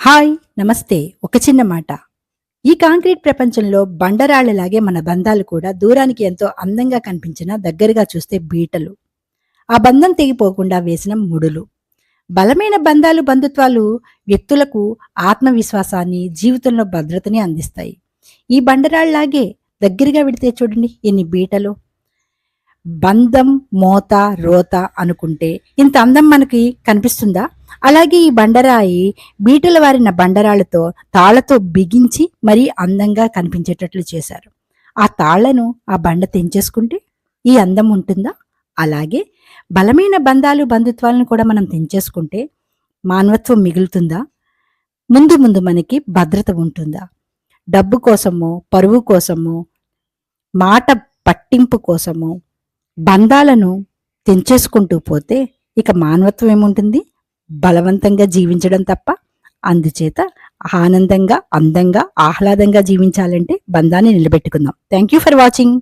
Hi నమస్తే. ఒక చిన్న మాట. ఈ కాంక్రీట్ ప్రపంచంలో బండరాళ్ళలాగే మన బంధాలు కూడా దూరానికి ఎంతో అందంగా కనిపించిన దగ్గరగా చూస్తే బీటలు. ఆ బంధం తెగిపోకుండా వేసిన ముడులు. బలమైన బంధాలు బంధుత్వాలు వ్యక్తులకు ఆత్మవిశ్వాసాన్ని జీవితంలో భద్రతని అందిస్తాయి. ఈ బండరాళ్ళాగే దగ్గరగా విడితే చూడండి ఎన్ని బీటలు. బంధం మోత రోత అనుకుంటే ఇంత అందం మనకి కనిపిస్తుందా? అలాగే ఈ బండరాయి బీటల వారిన బండరాళ్ళతో తాళ్ళతో బిగించి మరీ అందంగా కనిపించేటట్లు చేశారు. ఆ తాళ్ళను ఆ బండ తెంచేసుకుంటే ఈ అందం ఉంటుందా? అలాగే బలమైన బంధాలు బంధుత్వాలను కూడా మనం తెంచేసుకుంటే మానవత్వం మిగులుతుందా? ముందు ముందు మనకి భద్రత ఉంటుందా? డబ్బు కోసమో పరువు కోసమో మాట పట్టింపు కోసము బంధాలను తెంచేసుకుంటూ పోతే ఇక మానవత్వం ఏముంటుంది? బలవంతంగా జీవించడం తప్ప అందుచేత ఆనందంగా అందంగా ఆహ్లాదంగా జీవించాలంటే బంధాన్ని నిలబెట్టుకుందాం. Thank you for watching